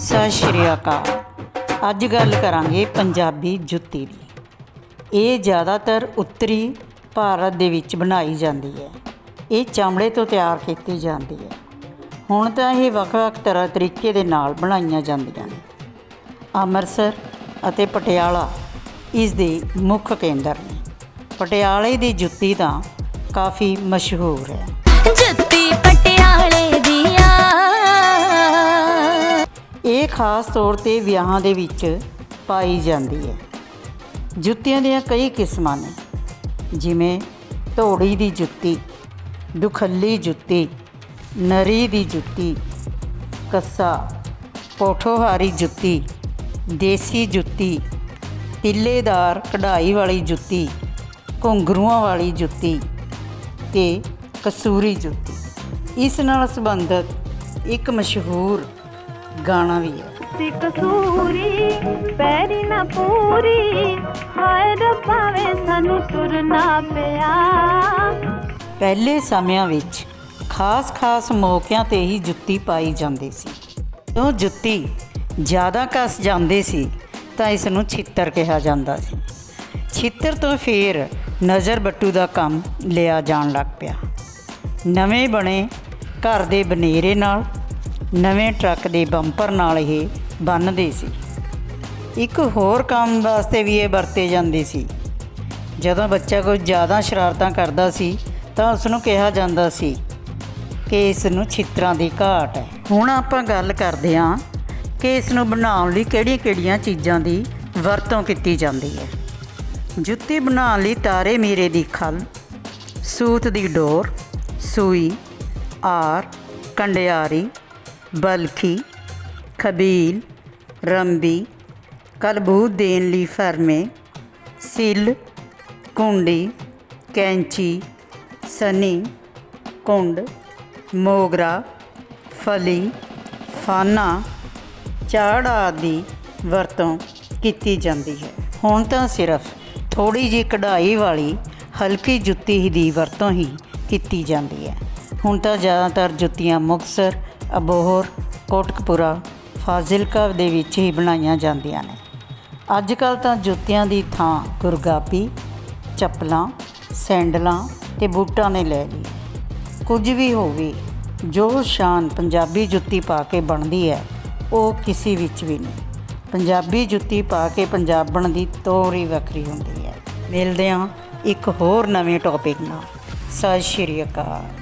ਸਤਿ ਸ਼੍ਰੀ ਅਕਾਲ। ਅੱਜ ਗੱਲ ਕਰਾਂਗੇ ਪੰਜਾਬੀ ਜੁੱਤੀ ਦੀ। ਇਹ ਜ਼ਿਆਦਾਤਰ ਉੱਤਰੀ ਭਾਰਤ ਦੇ ਵਿੱਚ ਬਣਾਈ ਜਾਂਦੀ ਹੈ। ਇਹ ਚਮੜੇ ਤੋਂ ਤਿਆਰ ਕੀਤੀ ਜਾਂਦੀ ਹੈ। ਹੁਣ ਤਾਂ ਇਹ ਵੱਖ-ਵੱਖ ਤਰ੍ਹਾਂ ਤਰੀਕੇ ਦੇ ਨਾਲ ਬਣਾਈਆਂ ਜਾਂਦੀਆਂ ਨੇ। ਅੰਮ੍ਰਿਤਸਰ ਅਤੇ ਪਟਿਆਲਾ ਇਸ ਦੇ ਮੁੱਖ ਕੇਂਦਰ ਨੇ। ਪਟਿਆਲੇ ਦੀ ਜੁੱਤੀ ਤਾਂ ਕਾਫੀ ਮਸ਼ਹੂਰ ਹੈ। ਖਾਸ ਤੌਰ ਤੇ ਵਿਆਹਾਂ ਦੇ ਵਿੱਚ ਪਾਈ ਜਾਂਦੀ ਹੈ। ਜੁੱਤੀਆਂ ਦੀਆਂ ਕਈ ਕਿਸਮਾਂ ਨੇ, ਜਿਵੇਂ ਧੋੜੀ ਦੀ ਜੁੱਤੀ, ਦੁਖੱਲੀ ਜੁੱਤੀ, ਨਰੀ ਦੀ ਜੁੱਤੀ, ਕੱਸਾ, ਪੋਠੋਹਾਰੀ ਜੁੱਤੀ, ਦੇਸੀ ਜੁੱਤੀ, ਤਿੱਲੇਦਾਰ ਕਢਾਈ ਵਾਲੀ ਜੁੱਤੀ, ਘੁੰਗਰੂਆਂ ਵਾਲੀ ਜੁੱਤੀ ਤੇ ਕਸੂਰੀ ਜੁੱਤੀ। ਇਸ ਨਾਲ ਸੰਬੰਧਿਤ ਇੱਕ ਮਸ਼ਹੂਰ ਗਾਣਾ ਵੀ ਹੈ। ਸੀ ਕਸੂਰੀ ਪੈਰੀ ਨਾ ਪੂਰੀ ਹਾਏ ਰੱਬਾ ਵੇ ਸਾਨੂੰ ਤੁਰਨਾ ਪਿਆ। ਪਹਿਲੇ ਸਮਿਆਂ ਵਿੱਚ ਖਾਸ-ਖਾਸ ਮੌਕਿਆਂ ਤੇ ਹੀ ਜੁੱਤੀ ਪਾਈ ਜਾਂਦੀ ਸੀ। ਉਹ ਜੁੱਤੀ ਜ਼ਿਆਦਾ ਕਸ ਜਾਂਦੇ ਸੀ ਤਾਂ ਇਸ ਨੂੰ ਛਿੱਤਰ ਕਿਹਾ ਜਾਂਦਾ ਸੀ। ਛਿੱਤਰ ਤੋਂ ਫੇਰ ਨਜ਼ਰ ਬੱਟੂ ਦਾ ਕੰਮ ਲਿਆ ਜਾਣ ਲੱਗ ਪਿਆ। ਨਵੇਂ ਬਣੇ ਘਰ ਦੇ ਬਨੇਰੇ ਨਾਲ ਨਵੇਂ ਟਰੱਕ ਦੇ ਬੰਪਰ ਨਾਲ ਇਹ ਬੰਨ੍ਹਦੇ ਸੀ। ਇੱਕ ਹੋਰ ਕੰਮ ਵਾਸਤੇ ਵੀ ਇਹ ਵਰਤੇ ਜਾਂਦੇ ਸੀ। ਜਦੋਂ ਬੱਚਾ ਕੋਈ ਜ਼ਿਆਦਾ ਸ਼ਰਾਰਤਾਂ ਕਰਦਾ ਸੀ, ਤਾਂ ਉਸ ਨੂੰ ਕਿਹਾ ਜਾਂਦਾ ਸੀ ਕਿ ਇਸ ਨੂੰ ਛਿੱਤਰਾਂ ਦੀ ਘਾਟ ਹੈ। ਹੁਣ ਆਪਾਂ ਗੱਲ ਕਰਦੇ ਹਾਂ ਕਿ ਇਸ ਨੂੰ ਬਣਾਉਣ ਲਈ ਕਿਹੜੀਆਂ-ਕਿਹੜੀਆਂ ਚੀਜ਼ਾਂ ਦੀ ਵਰਤੋਂ ਕੀਤੀ ਜਾਂਦੀ ਹੈ। ਜੁੱਤੀ ਬਣਾਉਣ ਲਈ ਤਾਰੇ ਮੀਰੇ ਦੀ ਖਲ, ਸੂਤ ਦੀ ਡੋਰ, ਸੂਈ, ਆਰ, ਕੰਡਿਆਰੀ ਬਲਖੀ, ਖਬੀਲ, ਰੰਬੀ, ਕਲਬੂਤ ਦੇਣ ਲਈ ਫਰਮੇ, ਸਿਲ, ਕੁੰਡੀ, ਕੈਂਚੀ, ਸਨੀ, ਕੁੰਡ, ਮੋਗਰਾ, ਫਲੀ, ਫਾਨਾ, ਚਾੜ ਆਦਿ ਵਰਤੋਂ ਕੀਤੀ ਜਾਂਦੀ ਹੈ। ਹੁਣ ਤਾਂ ਸਿਰਫ ਥੋੜੀ ਜਿਹੀ ਕਢਾਈ ਵਾਲੀ ਹਲਕੀ ਜੁੱਤੀ ਦੀ ਵਰਤੋਂ ਹੀ ਕੀਤੀ ਜਾਂਦੀ ਹੈ। ਹੁਣ ਤਾਂ ਜ਼ਿਆਦਾਤਰ ਜੁੱਤੀਆਂ ਮੁਕਤਸਰ, ਅਬੋਹਰ, ਕੋਟਕਪੂਰਾ, ਫਾਜ਼ਿਲਕਾ ਦੇ ਵਿੱਚ ਹੀ ਬਣਾਈਆਂ ਜਾਂਦੀਆਂ ਨੇ। ਅੱਜ ਕੱਲ ਤਾਂ ਜੁੱਤੀਆਂ ਦੀ ਥਾਂ ਗੁਰਗਾਪੀ, ਚੱਪਲਾਂ, ਸੈਂਡਲਾਂ ਤੇ ਬੂਟਾਂ ਨੇ ਲੈ ਲਈ। ਕੁਝ ਵੀ ਹੋਵੇ, ਜੋ ਸ਼ਾਨ ਪੰਜਾਬੀ ਜੁੱਤੀ ਪਾ ਕੇ ਬਣਦੀ ਹੈ, ਉਹ ਕਿਸੇ ਵਿੱਚ ਵੀ ਨਹੀਂ। ਪੰਜਾਬੀ ਜੁੱਤੀ ਪਾ ਕੇ ਪੰਜਾਬਣ ਦੀ ਤੋਰ ਹੀ ਵੱਖਰੀ ਹੁੰਦੀ ਹੈ। ਮਿਲਦੇ ਹਾਂ ਇੱਕ ਹੋਰ ਨਵੇਂ ਟੌਪਿਕ ਨਾਲ। ਸਤਿ ਸ਼੍ਰੀ ਅਕਾਲ।